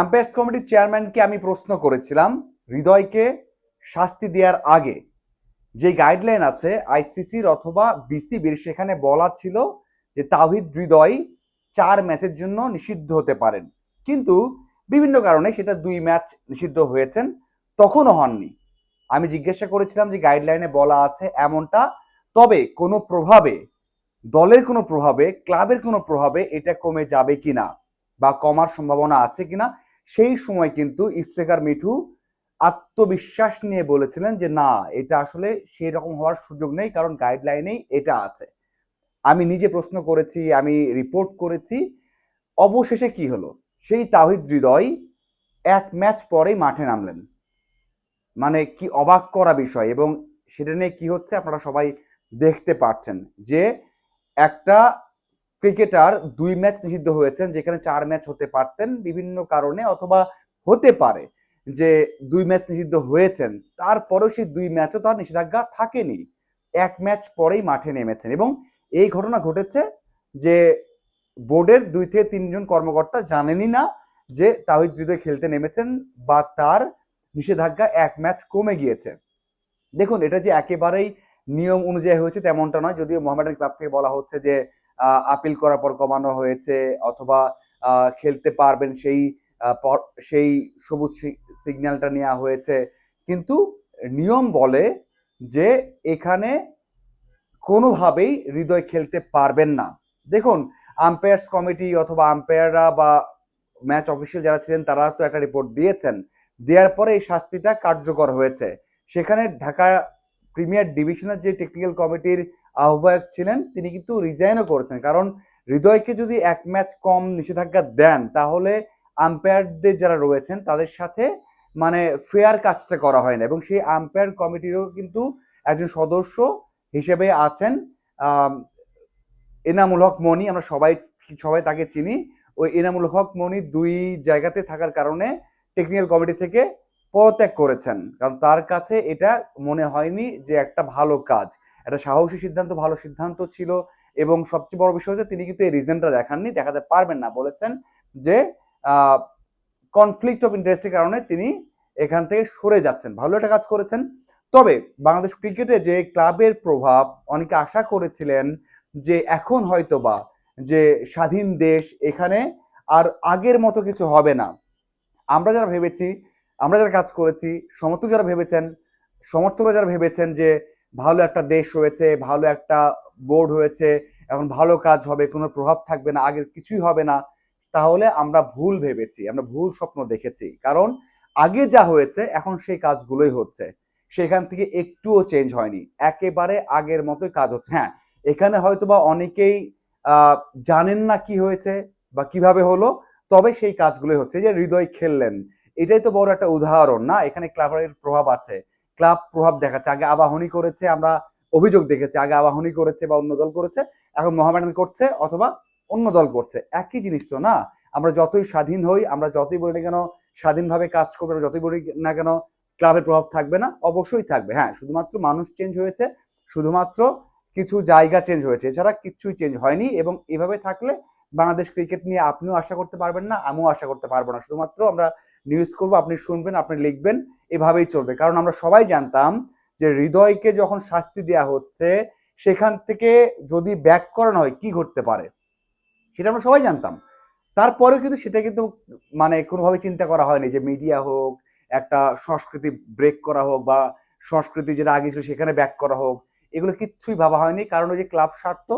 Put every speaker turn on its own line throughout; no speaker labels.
Umpires কমিটির চেয়ারম্যানকে আমি প্রশ্ন করেছিলাম, হৃদয়কে শাস্তি দেওয়ার আগে যে গাইডলাইন আছে আইসিসির অথবা বিসিবির সেখানে বলা ছিল যে তাহিদ হৃদয় চার ম্যাচের জন্য নিষিদ্ধ হতে পারেন। কিন্তু বিভিন্ন কারণে সেটা দুই ম্যাচ নিষিদ্ধ হয়েছেন, তখনও হননি। আমি জিজ্ঞাসা করেছিলাম যে গাইডলাইনে বলা আছে এমনটা, তবে কোনো প্রভাবে, দলের কোনো প্রভাবে, ক্লাবের কোনো প্রভাবে এটা কমে যাবে কিনা বা কমার সম্ভাবনা আছে কিনা সেই সময় কিন্তু ইফতেখার মিঠু আত্মবিশ্বাস নিয়ে বলেছিলেন যে, না, এটা আসলে সেই রকম হওয়ার সুযোগ নেই, কারণ গাইডলাইনেই এটা আছে। আমি নিজে প্রশ্ন করেছি, আমি রিপোর্ট করেছি। অবশেষে কি হলো? সেই তাহিদ হৃদয় এক ম্যাচ পরেই মাঠে নামলেন। মানে কি অবাক করা বিষয় এবং সেটা নিয়ে কি হচ্ছে আপনারা সবাই দেখতে পাচ্ছেন যে, একটা ক্রিকেটার দুই ম্যাচ নিষিদ্ধ হয়েছেন, যেখানে চার ম্যাচ হতে পারতেন বিভিন্ন কারণে অথবা হতে পারে যে দুই ম্যাচ নিষিদ্ধ হয়েছেন। তারপরেও সেই দুই ম্যাচও তার নিষেধাজ্ঞা থাকেনি। এক ম্যাচ পরেই মাঠে নেমেছেন এবং এই ঘটনা ঘটেছে যে বোর্ডের দুই থেকে তিনজন কর্মকর্তা জানেনই না যে তাহিদ হৃদয় খেলতে নেমেছেন বা তার নিষেধাজ্ঞা এক ম্যাচ কমে গিয়েছে। দেখুন, এটা যে একেবারেই নিয়ম অনুযায়ী হয়েছে তেমনটা নয়, যদিও মোহামেডান ক্লাব থেকে বলা হচ্ছে যে আপিল করার পর কমানো হয়েছে, অথবা খেলতে পারবেন সেই সেই সবুজ সিগন্যালটা নেওয়া হয়েছে। কিন্তু নিয়ম বলে যে এখানে কোনোভাবেই হৃদয় খেলতে পারবেন না। দেখুন আম্পায়ার্স কমিটি অথবা আম্পায়াররা বা ম্যাচ অফিসিয়াল যারা ছিলেন, তারা তো একটা রিপোর্ট দিয়েছেন। দেওয়ার পরে এই শাস্তিটা কার্যকর হয়েছে। সেখানে ঢাকা প্রিমিয়ার ডিভিশনের যে টেকনিক্যাল কমিটির আহ্বায়ক ছিলেন, তিনি কিন্তু রিজাইনও করেছেন। কারণ হৃদয়কে যদি এক ম্যাচ কম নিষেধাজ্ঞা দেন, তাহলে আম্পায়ারদের যারা রয়েছেন, তাদের সাথে মানে ফেয়ার কাজটা করা হয় না। এবং সেই আম্পায়ার কমিটিরও কিন্তু একজন সদস্য হিসেবে আছেন এনামুল হক মনি। আমরা সবাই সবাই তাকে চিনি। ওই এনামুল হক মনি দুই জায়গাতে থাকার কারণে টেকনিক্যাল কমিটি থেকে পদত্যাগ করেছেন। কারণ তার কাছে এটা মনে হয়নি যে একটা ভালো কাজ। একটা সাহসী সিদ্ধান্ত, ভালো সিদ্ধান্ত ছিল এবং সবচেয়ে বড় বিষয় হচ্ছে তিনি কিন্তু এই রিজনটা দেখাননি, দেখাতে পারবেন না। বলেছেন যে কনফ্লিক্ট অফ ইন্টারেস্টের কারণে তিনি এখান থেকে সরে যাচ্ছেন। ভালো একটা কাজ করেছেন। তবে বাংলাদেশ ক্রিকেটে যে ক্লাবের প্রভাব, অনেকে আশা করেছিলেন যে এখন হয়তোবা যে স্বাধীন দেশ এখানে আর আগের মতো কিছু হবে না। আমরা যারা ভেবেছি, আমরা যারা কাজ করেছি, সমর্থক যারা ভেবেছেন, সমর্থকরা যারা ভেবেছেন যে ভালো একটা দেশ হয়েছে, ভালো একটা বোর্ড হয়েছে, এখন ভালো কাজ হবে, কোনো প্রভাব থাকবে না, আগের কিছুই হবে না, তাহলে আমরা ভুল ভেবেছি, আমরা ভুল স্বপ্ন দেখেছি। কারণ আগে যা হয়েছে, এখন সেই কাজগুলোই হচ্ছে। সেখান থেকে একটুও চেঞ্জ হয়নি। একেবারে আগের মতোই কাজ হচ্ছে। হ্যাঁ এখানে হয়তো বা অনেকেই জানেন না কি হয়েছে বা কীভাবে হলো, তবে সেই কাজগুলোই হচ্ছে। যে হৃদয় খেললেন, এটাই তো বড় একটা উদাহরণ, না? এখানে ক্লাবের প্রভাব আছে। ক্লাব প্রভাব দেখাচ্ছে। আগে আবাহনী করেছে, আমরা অভিযোগ দেখেছি। আগে আবাহনী করেছে বা অন্য দল করেছে, এখন মোহামেডান করছে অথবা অন্য দল করছে। একই জিনিস তো, না? আমরা যতই স্বাধীন হই, আমরা যতই বলি না কেন, স্বাধীনভাবে কাজ করবে যতই বলি না কেন, ক্লাবের প্রভাব থাকবে না, অবশ্যই থাকবে। হ্যাঁ শুধুমাত্র মানুষ চেঞ্জ হয়েছে, শুধুমাত্র কিছু জায়গা চেঞ্জ হয়েছে। এছাড়া কিছুই চেঞ্জ হয়নি এবং এভাবে থাকলে বাংলাদেশ ক্রিকেট নিয়ে আপনিও আশা করতে পারবেন না, আমিও আশা করতে পারব না। শুধুমাত্র আমরা নিউজ করব, আপনি শুনবেন, আপনি লিখবেন, এভাবেই চলবে। কারণ আমরা সবাই জানতাম যে হৃদয়কে যখন শাস্তি দেওয়া হচ্ছে, সেখান থেকে যদি ব্যাক করানো হয়, কি ঘটতে পারে? সেটা আমরা সবাই জানতাম। তারপরেও কিন্তু সেটা কিন্তু মানে কোনোভাবে চিন্তা করা হয়নি যে মিডিয়া হোক, একটা সংস্কৃতি ব্রেক করা হোক বা সংস্কৃতি যেটা আগে ছিল সেখানে ব্যাক করা হোক, এগুলো কিচ্ছুই ভাবা হয়নি। কারণ ওই যে ক্লাব স্বার্থ,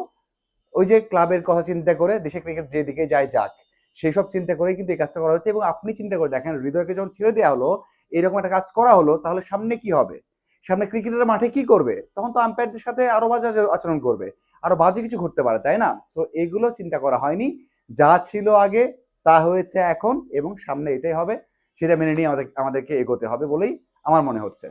ওই যে ক্লাবের কথা চিন্তা করে দেশে ক্রিকেট যেদিকে যায় যাক সেই সব চিন্তা করেই কিন্তু এই কাজটা করা হচ্ছে এবং আপনি চিন্তা করে দেখেন, হৃদয়কে যখন ছেড়ে দেওয়া হলো, এরকম একটা কাজ করা হলো, তাহলে সামনে কি হবে? সামনে ক্রিকেটের মাঠে কি করবে? তখন তো আম্পায়ারদের সাথে আরও বাজে আচরণ করবে। আরও বাজে কিছু ঘটতে পারে, তাই না? তো এগুলো চিন্তা করা হয়নি। যা ছিল আগে, তা হয়েছে এখন এবং সামনে এটাই হবে। সেটা মেনে নিয়ে আমাদের আমাদেরকে এগোতে হবে বলেই আমার মনে হচ্ছে।